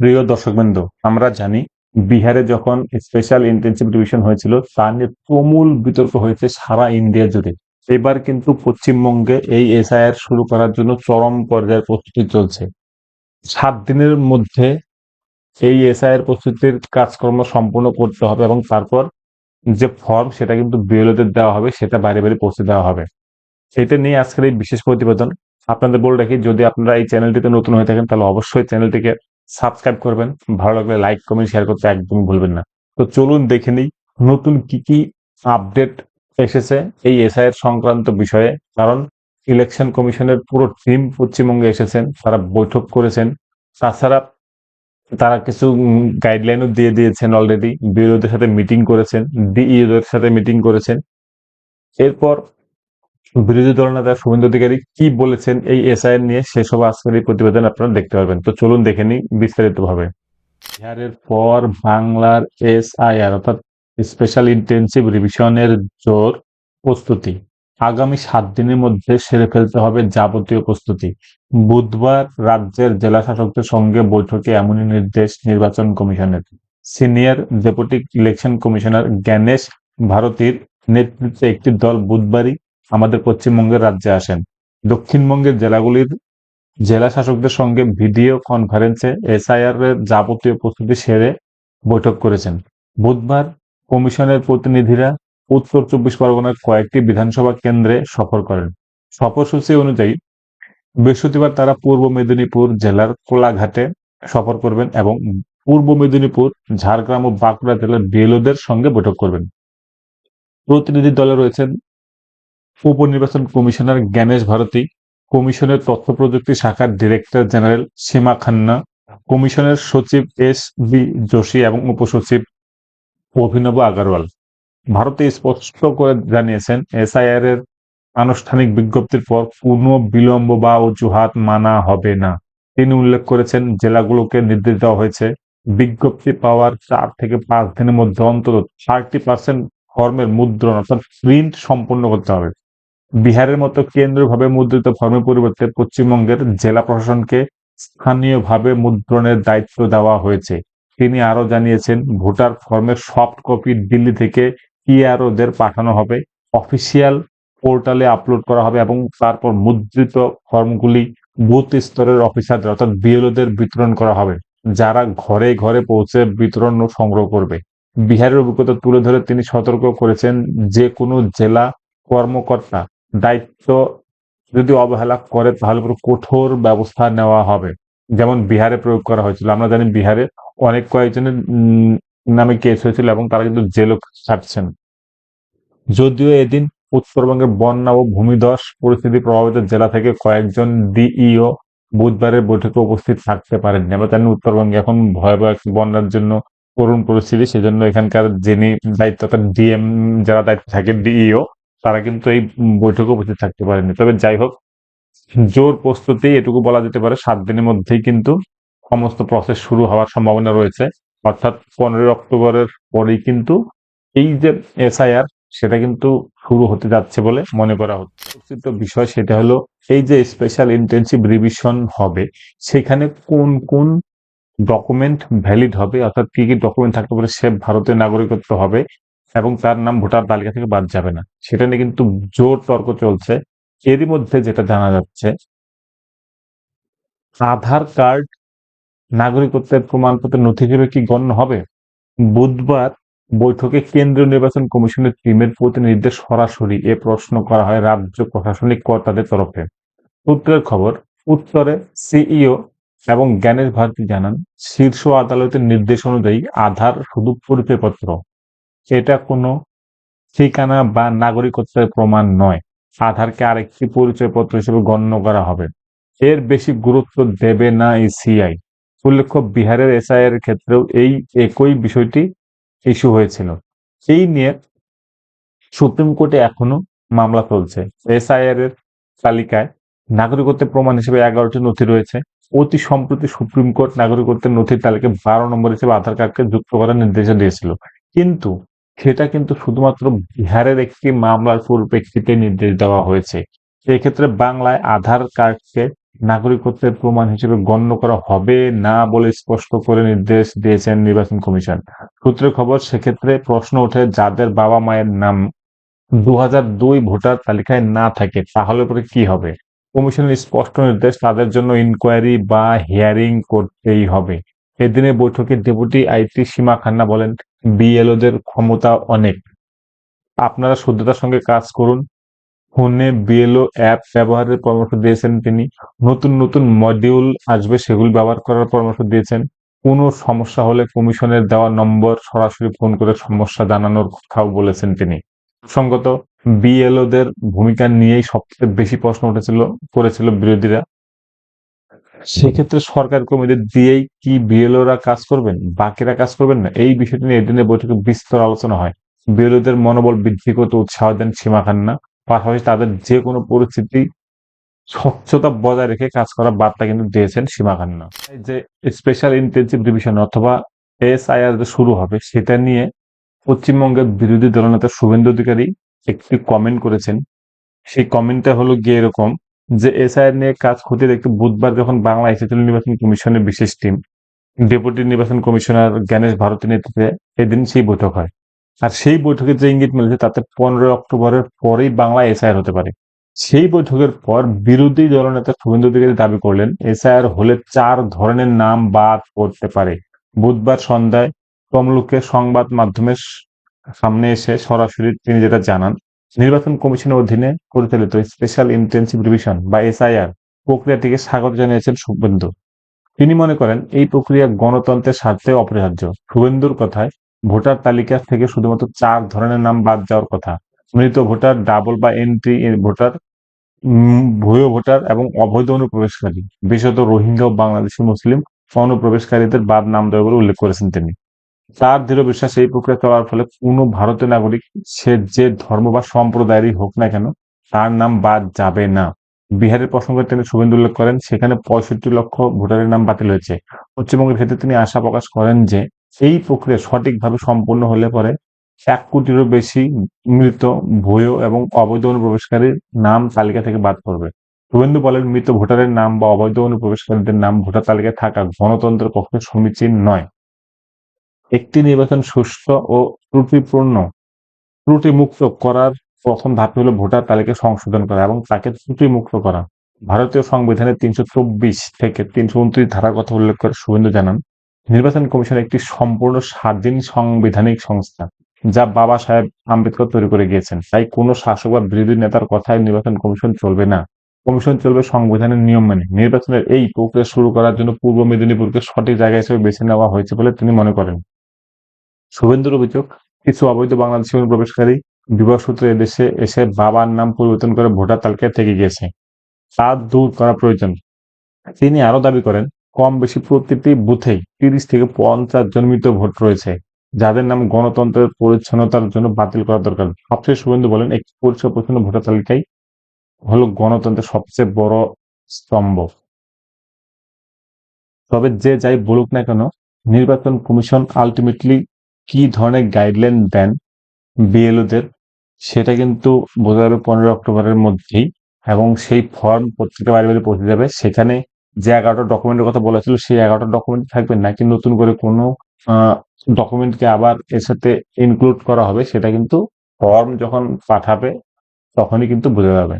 প্রিয় দর্শকবৃন্দ, আমরা জানি বিহারে যখন স্পেশাল ইন্টেনসিভ রিভিশন হয়েছিল, তা নিয়ে তুমুল বিতর্ক হয়েছে সারা ইন্ডিয়া জুড়ে। এবার কিন্তু পশ্চিমবঙ্গে এই এসআইআর শুরু করার জন্য চরম পর্যায়ের প্রস্তুতি চলছে। সাত দিনের মধ্যে এই এসআইআর প্রস্তুতির কাজকর্ম সম্পূর্ণ করতে হবে এবং তারপর যে ফর্ম সেটা কিন্তু বিএলওদের দেওয়া হবে, সেটা বাইরে বাইরে পৌঁছে দেওয়া হবে। সেটা নিয়ে আজকের এই বিশেষ প্রতিবেদন। আপনাদের বলে রাখি, যদি আপনারা এই চ্যানেলটিতে নতুন হয়ে থাকেন, তাহলে অবশ্যই চ্যানেলটিকে সাবস্ক্রাইব করবেন। ভালো লাগলে লাইক, কমেন্ট শেয়ার করতে একদমই ভুলবেন না। তো চলুন দেখে নিই নতুন কি কি আপডেট এসেছে এই এসআইয়ের সংক্রান্ত বিষয়ে। কারণ ইলেকশন কমিশনের পুরো টিম পশ্চিমবঙ্গে এসেছেন, তারা বৈঠক করেছেন। তাছাড়া তারা কিছু গাইডলাইনও দিয়ে দিয়েছেন অলরেডি বিরোধীদের সাথে মিটিং করেছেন ডিইওদের সাথে মিটিং করেছেন। এরপর বিরোধী দল নেতা শুভেন্দু অধিকারী কি বলেছেন এই এসআইএর নিয়ে সেসব আজকের এই প্রতিবেদন আপনারা দেখতে পারবেন। তো চলুন দেখে নিই বিস্তারিত ভাবে বিহারের পর বাংলার এসআইআর অর্থাৎ স্পেশাল ইন্টেনসিভ রিভিশনের জোর প্রস্তুতি। আগামী সাত দিনের মধ্যে সেরে ফেলতে হবে যাবতীয় প্রস্তুতি। বুধবার রাজ্যের জেলা শাসকদের সঙ্গে বৈঠকে এমনই নির্দেশ নির্বাচন কমিশনের। Senior deputy election commissioner Gyanesh ভারতীর নেতৃত্বে একটি দল বুধবারই আমাদের পশ্চিমবঙ্গের রাজ্যে আসেন। দক্ষিণবঙ্গের জেলাগুলির জেলা শাসকদের সঙ্গে ভিডিও কনফারেন্সে এসআইআর এর যাবতীয় প্রস্তুতি সেরে বৈঠক করেছেন। বুধবার কমিশনের প্রতিনিধিরা উত্তর চব্বিশ পরগনার কয়েকটি বিধানসভা কেন্দ্রে সফর করেন। সফরসূচি অনুযায়ী বৃহস্পতিবার তারা পূর্ব মেদিনীপুর জেলার কোলাঘাটে সফর করবেন এবং পূর্ব মেদিনীপুর, ঝাড়গ্রাম ও বাঁকুড়া জেলার বিএলওদের সঙ্গে বৈঠক করবেন। প্রতিনিধি দলে রয়েছেন উপনির্বাচন কমিশনার জ্ঞানেশ ভারতী, কমিশনের তথ্য প্রযুক্তি শাখার ডিরেক্টর জেনারেল সীমা খান্না, কমিশনের সচিব এস বি যোশী এবং উপসচিব অভিনব আগারওয়াল। ভারতে স্পষ্ট করে জানিয়েছেন, এসআইআর এর আনুষ্ঠানিক বিজ্ঞপ্তির পর কোনো বিলম্ব বা অজুহাত মানা হবে না। তিনি উল্লেখ করেছেন, জেলাগুলোকে নির্দেশ দেওয়া হয়েছে, বিজ্ঞপ্তি পাওয়ার চার থেকে পাঁচ দিনের মধ্যে অন্তত থার্টি পার্সেন্ট ফর্মের মুদ্রণ অর্থাৎ প্রিন্ট সম্পন্ন করতে হবে। বিহারের মতো কেন্দ্রভাবে মুদ্রিত ফর্মের পরিবর্তে পশ্চিমবঙ্গের জেলা প্রশাসনকে স্থানীয়ভাবে মুদ্রণের দায়িত্ব দেওয়া হয়েছে। তিনি আরও জানিয়েছেন, ভোটার ফর্মের সফট কপি দিল্লি থেকে ইআরওদের পাঠানো হবে, অফিসিয়াল পোর্টালে আপলোড করা হবে এবং তারপর মুদ্রিত ফর্মগুলি বুথ স্তরের অফিসারদের অর্থাৎ বিএলওদের বিতরণ করা হবে, যারা ঘরে ঘরে পৌঁছে বিতরণ ও সংগ্রহ করবে। বিহারের অভিজ্ঞতা তুলে ধরে তিনি সতর্ক করেছেন যে কোনো জেলা কর্মকর্তা দায়িত্ব যদি অবহেলা করে, তাহলে পুরো কঠোর ব্যবস্থা নেওয়া হবে। যেমন বিহারে প্রয়োগ করা হয়েছিল। আমরা জানি বিহারে অনেক কয়েকজনের নামে কেস হয়েছিল এবং তারা কিন্তু জেলও ছাড়ছেন। যদিও এদিন উত্তরবঙ্গের বন্যা ও ভূমিধস পরিস্থিতি প্রভাবিত জেলা থেকে কয়েকজন ডিইও বুধবারের বৈঠকে উপস্থিত থাকতে পারেননি। আমরা জানি উত্তরবঙ্গে এখন ভয়াবহ বন্যার জন্য করুণ পরিস্থিতি। সেজন্য এখানকার যিনি দায়িত্ব ডিএম যারা দায়িত্ব থাকে, ডিইও তারা কিন্তু এই বৈঠকে উপস্থিত থাকতে পারেনি। তবে যাই হোক, জোর প্রস্তুতি এটুকু বলা যেতে পারে, সাত দিনের মধ্যেই কিন্তু সমস্ত প্রসেস শুরু হওয়ার সম্ভাবনা রয়েছে। অর্থাৎ পনেরোই অক্টোবরের পরেই কিন্তু এই যে এসআইআর সেটা কিন্তু শুরু হতে যাচ্ছে বলে মনে করা হচ্ছে। বিষয় সেটা হলো, এই যে স্পেশাল ইন্টেনসিভ রিভিশন হবে, সেখানে কোন কোন ডকুমেন্ট ভ্যালিড হবে, অর্থাৎ কি কি ডকুমেন্ট থাকতে পারে, সে ভারতের নাগরিকত্ব হবে এবং তার নাম ভোটার তালিকা থেকে বাদ যাবে না। সেটা নিয়ে কিন্তু জোর তর্ক চলছে। এরই মধ্যে যেটা জানা যাচ্ছে, আধার কার্ড নাগরিকত্বের প্রমাণপত্র নথি হিসেবে কি গণ্য হবে? বুধবার বৈঠকে কেন্দ্রীয় নির্বাচন কমিশনের টিমের প্রতিনিধিদের সরাসরি এ প্রশ্ন করা হয় রাজ্য প্রশাসনিক কর্তাদের তরফে। সূত্রের খবর, উত্তরে সিইও এবং জ্ঞানের ভারতী জানান, শীর্ষ আদালতের নির্দেশ অনুযায়ী আধার শুধু পরিচয়পত্র। এটা কোনো ঠিকানা বা নাগরিকত্বের প্রমাণ নয়। আধারকে আরেকটি পরিচয়পত্র হিসেবে গণ্য করা হবে। এর বেশি গুরুত্ব দেবে না এই সিআই। উল্লেখ্য, বিহারের এসআইআর এর ক্ষেত্রেও এই একই বিষয়টি ইস্যু হয়েছিল। এই নিয়ে সুপ্রিম কোর্টে এখনও মামলা চলছে। এসআইআর এর তালিকায় নাগরিকত্বের প্রমাণ হিসেবে এগারোটি নথি রয়েছে। অতি সম্প্রতি সুপ্রিম কোর্ট নাগরিকত্বের নথির তালিকায় বারো নম্বর হিসেবে আধার কার্ডকে যুক্ত করার নির্দেশ দিয়েছিল। কিন্তু সেটা কিন্তু শুধুমাত্র বিহারের একটি মামলার পরিপ্রেক্ষিতে নির্দেশ দেওয়া হয়েছে। সেক্ষেত্রে বাংলায় আধার কার্ডকে নাগরিকত্বের প্রমাণ হিসেবে গণ্য করা হবে না বলে স্পষ্ট করে নির্দেশ দিয়েছেন নির্বাচন কমিশন। সূত্রের খবর, সেক্ষেত্রে প্রশ্ন ওঠে যাদের বাবা মায়ের নাম দু দুই ভোটার তালিকায় না থাকে, তাহলে পরে কি হবে? কমিশনের স্পষ্ট নির্দেশ, তাদের জন্য ইনকোয়ারি বা হিয়ারিং করতেই হবে। এদিনের বৈঠকে ডেপুটি আইটি সীমা খান্না বলেন, বিএলওদের ক্ষমতা অনেক। আপনারা শুদ্ধতার সঙ্গে কাজ করুন। ফোনে বিএলও অ্যাপ ব্যবহারের পরামর্শ দিয়েছেন তিনি। নতুন নতুন মডিউল আসবে, সেগুলি ব্যবহার করার পরামর্শ দিয়েছেন। কোনো সমস্যা হলে কমিশনের দেওয়া নম্বর সরাসরি ফোন করে সমস্যা জানানোর কথাও বলেছেন তিনি। প্রসঙ্গত বিএলওদের ভূমিকা নিয়েই সবচেয়ে বেশি প্রশ্ন উঠেছিল, করেছিল বিরোধীরা। সেক্ষেত্রে সরকার কর্মীদের দিয়েই কি বিএলওরা কাজ করবেন? বাকিরা কাজ করবেন না? এই বিষয়টি নিয়ে এদিনের বৈঠকে বিস্তর আলোচনা হয়। বিএলওদের মনোবল বৃদ্ধি করতে উৎসাহ দেন সীমা খান্না। পাশাপাশি তাদের যে কোনো পরিস্থিতি স্বচ্ছতা বজায় রেখে কাজ করার বার্তা কিন্তু দিয়েছেন সীমা খান্না। যে স্পেশাল ইন্টেনসিভ ডিভিশন অথবা এসআইআর শুরু হবে, সেটা নিয়ে পশ্চিমবঙ্গের বিরোধী দলনেতা শুভেন্দু অধিকারী একটি কমেন্ট করেছেন। সেই কমেন্টটা হলো গিয়ে এরকম যে এসআইআর নিয়ে কাজ খতিয়ে দেখতে বুধবার যখন বাংলা এসেছিল নির্বাচন কমিশনের বিশেষ টিম, ডেপুটি নির্বাচন কমিশনার জ্ঞানেশ ভারতীর নেতৃত্বে এদিন সেই বৈঠক হয়। আর সেই বৈঠকে যে ইঙ্গিত মিলেছে তাতে পনেরোই অক্টোবরের পরেই বাংলা এসআইআর হতে পারে। সেই বৈঠকের পর বিরোধী দলনেতা শুভেন্দু অধিকারী দাবি করলেন এসআইআর হলে চার ধরনের নাম বাদ করতে পারে। বুধবার সন্ধ্যায় তমলুকের সংবাদ মাধ্যমের সামনে এসে সরাসরি তিনি যেটা জানান নির্বাচন কমিশনের অধীনে পরিচালিত স্পেশাল ইন্টেনসিভ রিভিশন বা এসআইআর প্রক্রিয়াটিকে স্বাগত জানিয়েছেন শুভেন্দু। তিনি মনে করেন, এই প্রক্রিয়া গণতন্ত্রের স্বার্থে অপরিহার্য। শুভেন্দুর কথায়, ভোটার তালিকা থেকে শুধুমাত্র চার ধরনের নাম বাদ যাওয়ার কথা। মৃত ভোটার, ডাবল বা এন্ট্রি ভোটার ভুয়ো ভোটার এবং অবৈধ অনুপ্রবেশকারী। বিশেষত রোহিঙ্গা ও বাংলাদেশি মুসলিম অনুপ্রবেশকারীদের বাদ নাম দেওয়া বলে উল্লেখ করেছেন তিনি। তার দৃঢ় বিশ্বাস এই প্রক্রিয়া চলার ফলে কোনো ভারতীয় নাগরিক, সে যে ধর্ম বা সম্প্রদায়েরই হোক না কেন, তার নাম বাদ যাবে না। বিহারের প্রসঙ্গে তিনি শুভেন্দু উল্লেখ করেন, সেখানে পঁয়ষট্টি লক্ষ ভোটারের নাম বাতিল হয়েছে। পশ্চিমবঙ্গের ক্ষেত্রে তিনি আশা প্রকাশ করেন যে এই প্রক্রিয়া সঠিকভাবে সম্পূর্ণ হলে পরে এক কোটিরও বেশি মৃত, ভুয়ো এবং অবৈধ অনুপ্রবেশকারীর নাম তালিকা থেকে বাদ পড়বে। শুভেন্দু বলেন, মৃত ভোটারের নাম বা অবৈধ অনুপ্রবেশকারীদের নাম ভোটার তালিকায় থাকা গণতন্ত্রের পক্ষে সমীচীন নয়। একটি নির্বাচন সুষ্ঠু ও ত্রুটিপূর্ণ, ত্রুটিমুক্ত করার প্রথম ধাপ হলো ভোটার তালিকা সংশোধন করা এবং তাকে ত্রুটিমুক্ত করা। ভারতীয় সংবিধানের তিনশো চব্বিশ থেকে তিনশো উনত্রিশ ধারার কথা উল্লেখ করে শুভেন্দু জানান, নির্বাচন কমিশন একটি সম্পূর্ণ স্বাধীন সাংবিধানিক সংস্থা যা বাবা সাহেব আম্বেদকর তৈরি করে গিয়েছেন। তাই কোনো শাসক বা বিরোধী নেতার কথায় নির্বাচন কমিশন চলবে না। কমিশন চলবে সংবিধানের নিয়ম মেনে। নির্বাচনের এই প্রক্রিয়া শুরু করার জন্য পূর্ব মেদিনীপুরকে সঠিক জায়গা হিসেবে বেছে নেওয়া হয়েছে বলে তিনি মনে করেন। শুভেন্দুর অভিযোগ, কিছু অবৈধ বাংলাদেশি অনুপ্রবেশকারী বিবাহ সূত্রে এদেশে এসে বাবার নাম পরিবর্তন করে ভোটার তালিকায় থেকে গিয়েছে। তা দূর করা প্রয়োজন। তিনি আরও দাবি করেন কম বেশি প্রতিটি বুথেই তিরিশ থেকে পঞ্চাশ জন মৃত ভোট রয়েছে, যাদের নাম গণতন্ত্রের পরিচ্ছন্নতার জন্য বাতিল করা দরকার। সবচেয়ে শুভেন্দু বলেন, একটি পরিষ্কার পরিচ্ছন্ন ভোটার তালিকাই হলো গণতন্ত্রের সবচেয়ে বড় স্তম্ভ। তবে যে যাই বলুক না কেন, নির্বাচন কমিশন আলটিমেটলি কি ধরনের গাইডলাইন দেন বিএলওদের সেটা কিন্তু বোঝা যাবে পনেরো অক্টোবরের মধ্যেই এবং সেই ফর্ম প্রত্যেকটা বাড়ি বাড়ি পৌঁছে যাবে। সেখানে যে এগারোটা ডকুমেন্টের কথা বলা ছিল, সেই এগারোটা ডকুমেন্ট থাকবে নাকি নতুন করে কোনো ডকুমেন্টকে আবার এর সাথে ইনক্লুড করা হবে, সেটা কিন্তু ফর্ম যখন পাঠাবে, তখনই কিন্তু বোঝা যাবে।